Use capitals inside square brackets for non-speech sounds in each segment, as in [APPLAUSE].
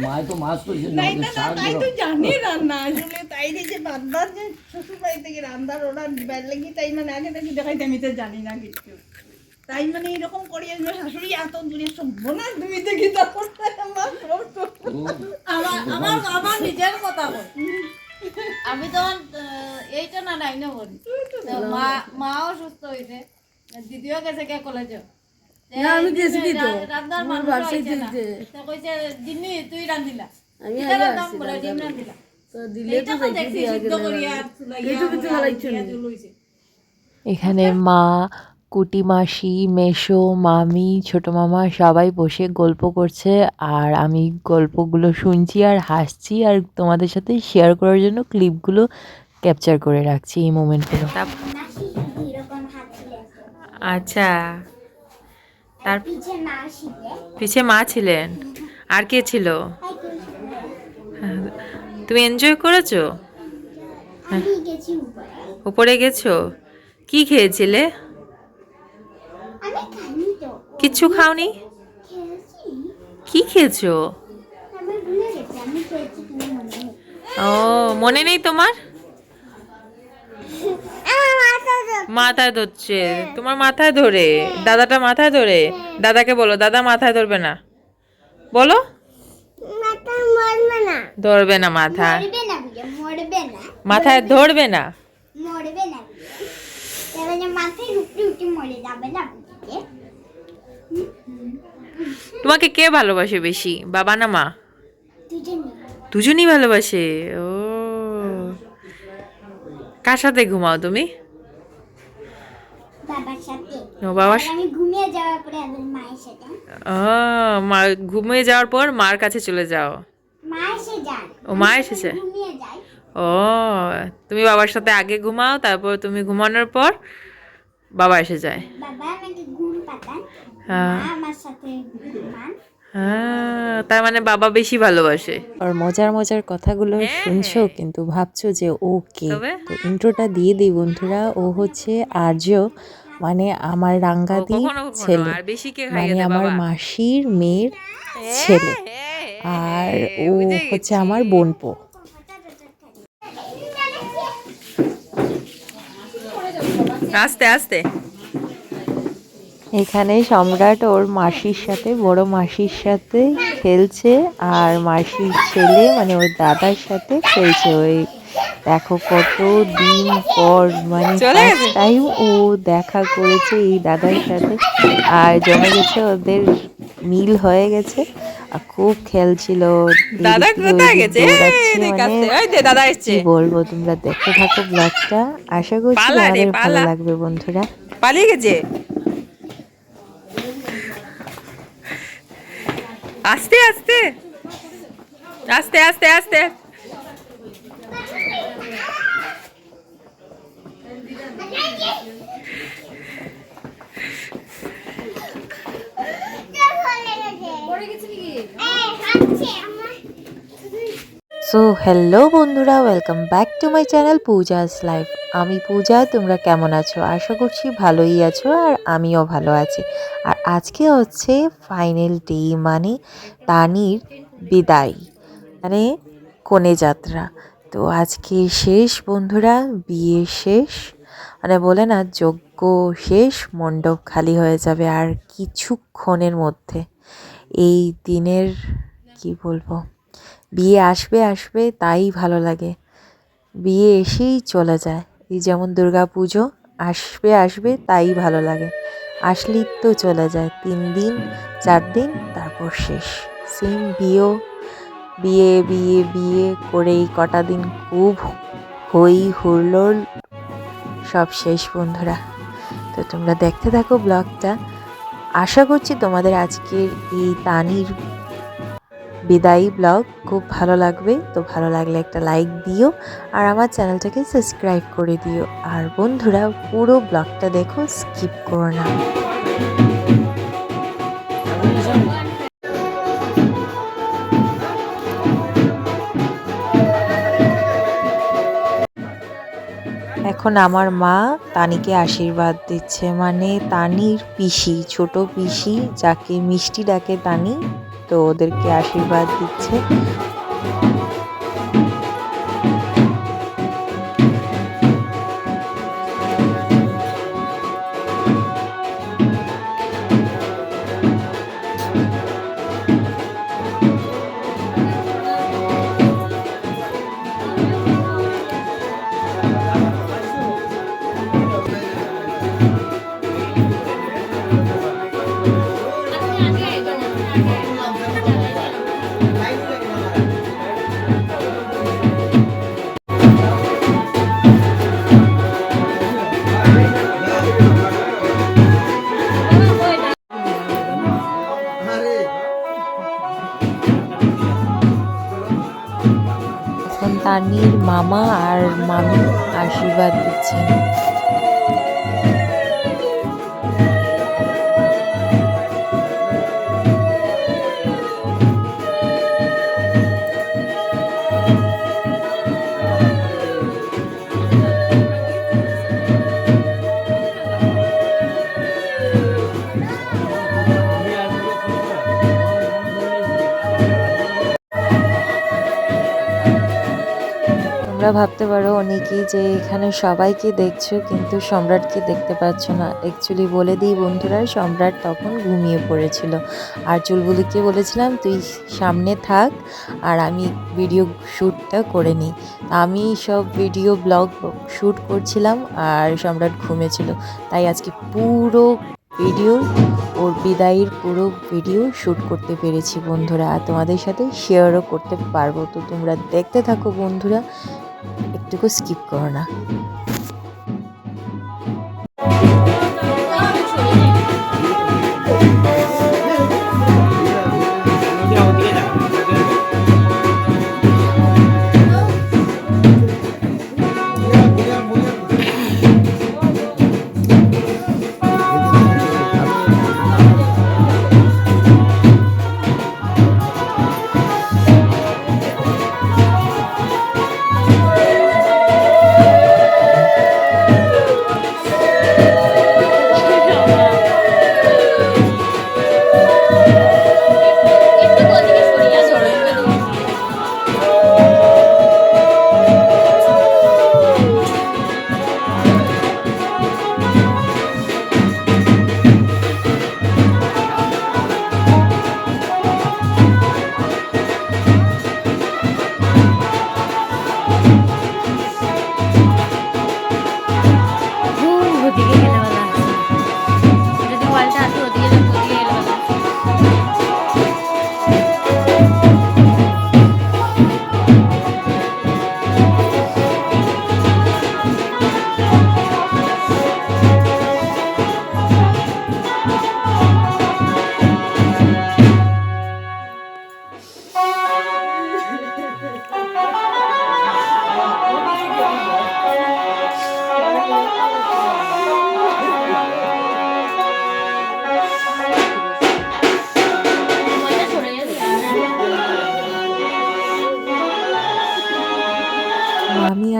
মায় তো মাছ করেছে তাই তো জানি রান্না আসলে তাই যে যে বারবার যে শ্বশুর বাড়ি থেকে রান্নার ওরা বের লাগি তাই মানে আগে থেকে দেখাইতে আমি তো জানি না কিছু। তাই মানে এরকম করি আসবে শাশুড়ি এত দূরে সব বোনাস তুমি দেখি তখন আমার আমার আমার আমার নিজের কথা বল। [LAUGHS] আমি তখন আহ, এইটা না নাই না তো মা মাও সুস্থ হয়েছে দিদিও গেছে কে কলেজে। না, আমি গেছি কি তো? আমার মানুষ বাসায় হয়েছে না। দিতে। তো কইছে জিম্মি তুই রান্ধিলা। আমি আগে রান্ধাম বলে ডিম রান্ধিলা। তো দিলে তো তো যাইতে দেখছি দিয়া সিদ্ধ করিয়া রান্না। চুলাইয়া কিছু হালাইছো দিয়া এখানে মা কুটি মাসি মেশো মামি ছোট মামা সবাই বসে গল্প করছে আর আমি গল্পগুলো শুনছি আর হাসছি আর তোমাদের সাথে শেয়ার করার জন্য ক্লিপগুলো ক্যাপচার করে রাখছি এই মোমেন্টগুলো আচ্ছা। তার পিছে মা ছিলেন। আর কে ছিল? তুমি এনজয় করেছ? উপরে। গেছো? কি খেয়েছিলে? কিচ্ছু খাওনি? কি খেয়েছো? ও মনে নেই তোমার? মাথায় ধরছে। তোমার মাথায় ধরে। দাদাটা মাথায় ধরে। দাদাকে বলো দাদা মাথায় ধরবে না। বলো। ধরবে না মাথা। মাথায় ধরবে না। তোমাকে কে ভালোবাসে বেশি বাবা না মা? দুজনই ভালোবাসে? ও। কার সাথে ঘুমাও তুমি? বাবার সাথে। ও বাবার আমি ঘুমিয়ে যাওয়ার পরে আবার মায়ের সাথে। ও মা ঘুমিয়ে যাওয়ার পর মার কাছে চলে যাও। মা এসে যান ও মা এসেছে? ঘুমিয়ে ও তুমি বাবার সাথে আগে ঘুমাও তারপর তুমি ঘুমানোর পর বাবা এসে যায়। বাবা আমাকে ঘুম পাতান। মা আমার সাথে ঘুমান। হ্যাঁ, তার মানে বাবা বেশি ভালোবাসে। আর মজার মজার কথাগুলো হ্যাঁ। শুনছো কিন্তু ভাবছ যে ও কে? তো ইন্ট্রোটা দিয়ে দিই বন্ধুরা ও হচ্ছে আর্য মানে আমার রাঙ্গাদি ছেলে। আর বেশি মানে আমার মাসির মেয়ের ছেলে। আর ও হচ্ছে আমার বোনপো। আস্তে আস্তে। এখানে সম্রাট ওর মাসির সাথে বড় মাসির সাথে খেলছে আর মাসির ছেলে মানে ওর দাদার সাথে খেলছে। ওই দেখো কত দিন পর মানে টাইম ও দেখা করেছে এই দাদার সাথে। আর জমে গেছে ওদের মিল হয়ে গেছে। আর খুব খেলছিল। দাদা কোথায় গেছে? মানে দাদা এসছে। কি বলব তোমরা দেখতে থাকো ব্লগটা আশা করছি পালা রে, তোমাদের ভালো লাগবে বন্ধুরা। পালিয়ে গেছে? আস্তে আস্তে। আস্তে আস্তে আস্তে। সো হ্যালো বন্ধুরা welcome back to my channel Puja's life আমি পূজা, তোমরা কেমন আছো? আশা করছি ভালোই আছো আর আমিও ভালো আছি। আর আজকে হচ্ছে ফাইনাল ডে মানে তানির বিদায় মানে কনে যাত্রা। তো আজকে শেষ বন্ধুরা, বিয়ে শেষ। মানে বলে না, যজ্ঞ শেষ, মণ্ডপ খালি হয়ে যাবে আর কিছুক্ষণের মধ্যে। এই দিনের, কি বলব, বিয়ে আসবে আসবে, তাই ভালো লাগে। বিয়ে এসেই চলে যায়। এই যেমন দুর্গা পুজো আসবে আসবে, তাই ভালো লাগে। আসলেই তো চলে যায়, তিন দিন, চার দিন, তারপর শেষ। সেম বিয়েও বিয়ে বিয়ে বিয়ে করেই কটা দিন খুব হই হুল্লোড়। সব শেষ বন্ধুরা। তো তোমরা দেখতে থাকো ব্লগটা। আশা করছি তোমাদের আজকের এই তানির বিদায়ী ব্লগ, খুব ভালো লাগবে, তো ভালো লাগলে একটা লাইক দিও আর আমার চ্যানেলটাকে সাবস্ক্রাইব করে দিও। আর বন্ধুরা, পুরো ব্লগটা দেখো, স্কিপ করো না। এখন আমার মা তানিকে আশীর্বাদ দিচ্ছে মানে তানির পিসি, ছোট পিসি, যাকে মিষ্টি ডাকে তানি তো ওদেরকে আশীর্বাদ দিচ্ছে। মামা আর মামি আশীর্বাদ দিচ্ছেন। ভাবতে পারো অনেকেই যে এখানে সবাইকে দেখছ কিন্তু সম্রাটকে দেখতে পাচ্ছ না। অ্যাকচুয়ালি বলে দিই বন্ধুরা, সম্রাট তখন ঘুমিয়ে পড়েছিল। আর চুলবুলিকে বলেছিলাম, তুই সামনে থাক আর আমি ভিডিও শ্যুটটা করে নিই। আমি সব ভিডিও ব্লগ শ্যুট করছিলাম আর সম্রাট ঘুমেছিল। তাই আজকে পুরো ভিডিও ওর বিদায়ের পুরো ভিডিও শ্যুট করতে পেরেছি বন্ধুরা। আর তোমাদের সাথে শেয়ারও করতে পারব। তো তোমরা দেখতে থাকো বন্ধুরা। একটুকু স্কিপ করো না। Pagiging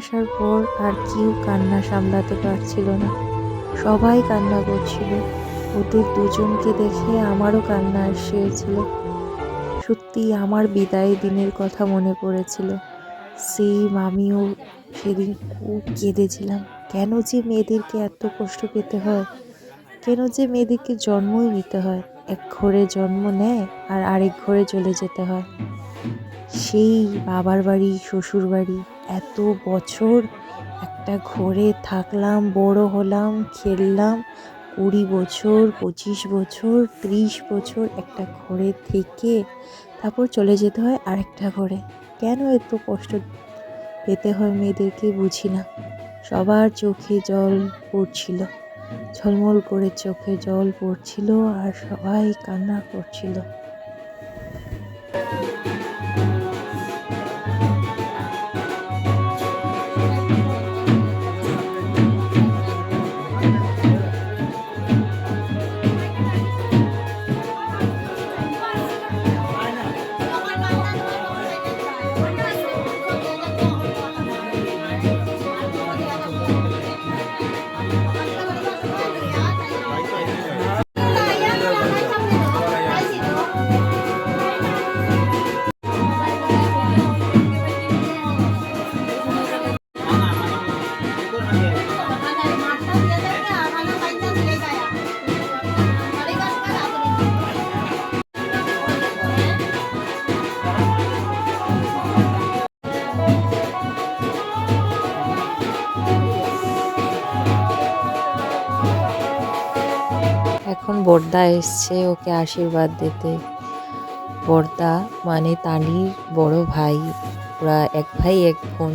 আসার পর আর কেউ কান্না সামলাতে পারছিল না। সবাই কান্না করছিল। ওদের দুজনকে দেখে আমারও কান্না এসেছিল। সত্যি আমার বিদায় দিনের কথা মনে পড়েছিল। সেই আমিও সেদিন খুব কেঁদেছিলাম। কেন যে মেয়েদেরকে এত কষ্ট পেতে হয়? কেন যে মেয়েদেরকে জন্মই নিতে হয়? এক ঘরে জন্ম নেয় আর আরেক ঘরে চলে যেতে হয়। সেই বাবার বাড়ি শ্বশুর বাড়ি এত বছর একটা ঘরে থাকলাম, বড় হলাম, খেললাম, কুড়ি বছর, পঁচিশ বছর, ত্রিশ বছর একটা ঘরে থেকে তারপর চলে যেতে হয় আরেকটা ঘরে। কেন এত কষ্ট পেতে হয় মেয়েদেরকে বুঝি না। সবার চোখে জল পড়ছিল, ঝলমল করে চোখে জল পড়ছিল আর সবাই কান্না করছিল। বর্দা এসছে, ওকে আশীর্বাদ দিতে। বর্দা মানে তানির বড় ভাই। ওরা এক ভাই, এক বোন।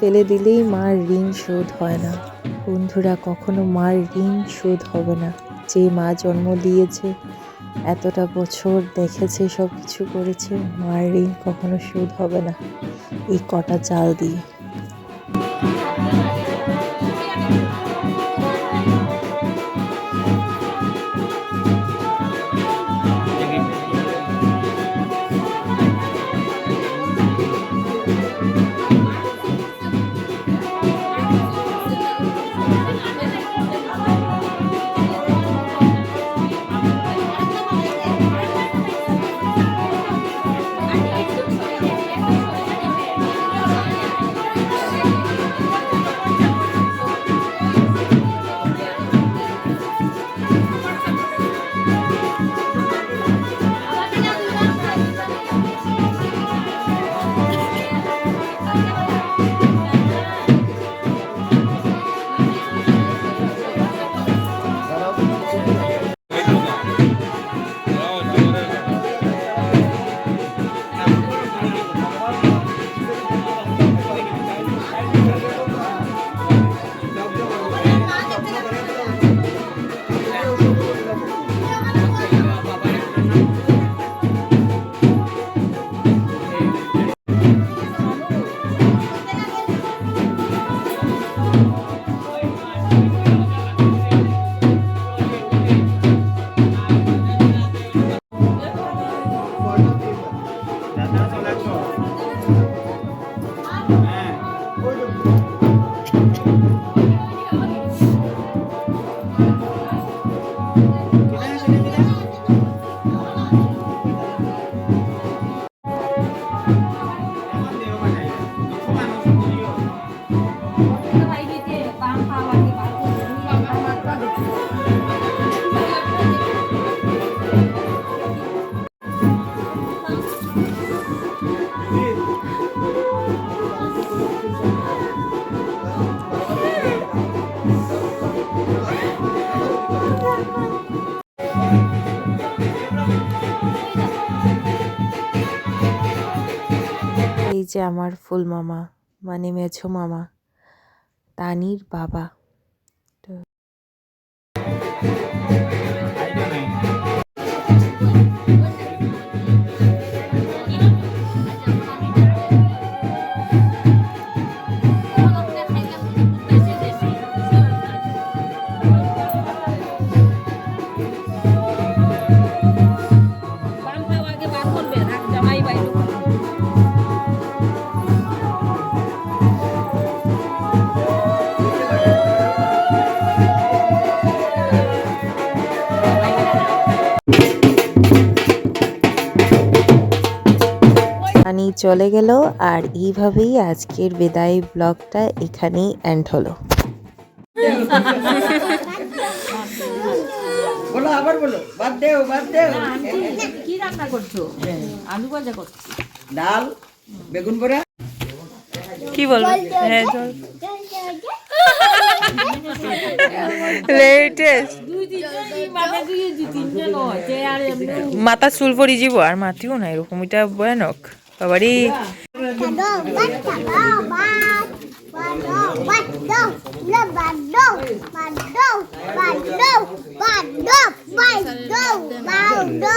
ফেলে দিলেই মার ঋণ শোধ হয় না। বন্ধুরা, কখনো মার ঋণ শোধ হবে না। যে মা জন্ম দিয়েছে, এতটা বছর দেখেছে সব কিছু করেছে, মার ঋণ কখনো শোধ হবে না। এই কটা চাল দিয়ে। যে আমার ফুল মামা মানে মেঝো মামা তানির বাবা। চলে গেল আর এইভাবেই আজকের বিদায় ব্লগটা এখানেই এন্ড হলো। বলো আবার বলো। বাদ দেও বাদ দেও। কি রান্না করছ? আলু ভাজা করছ? ডাল বেগুন পোড়া। কি বলব? জল। লেটেস্ট মাথা চুল পরি যাব আর মাতিও না এরকম এটা ভয়ানক। বাবারি Bado,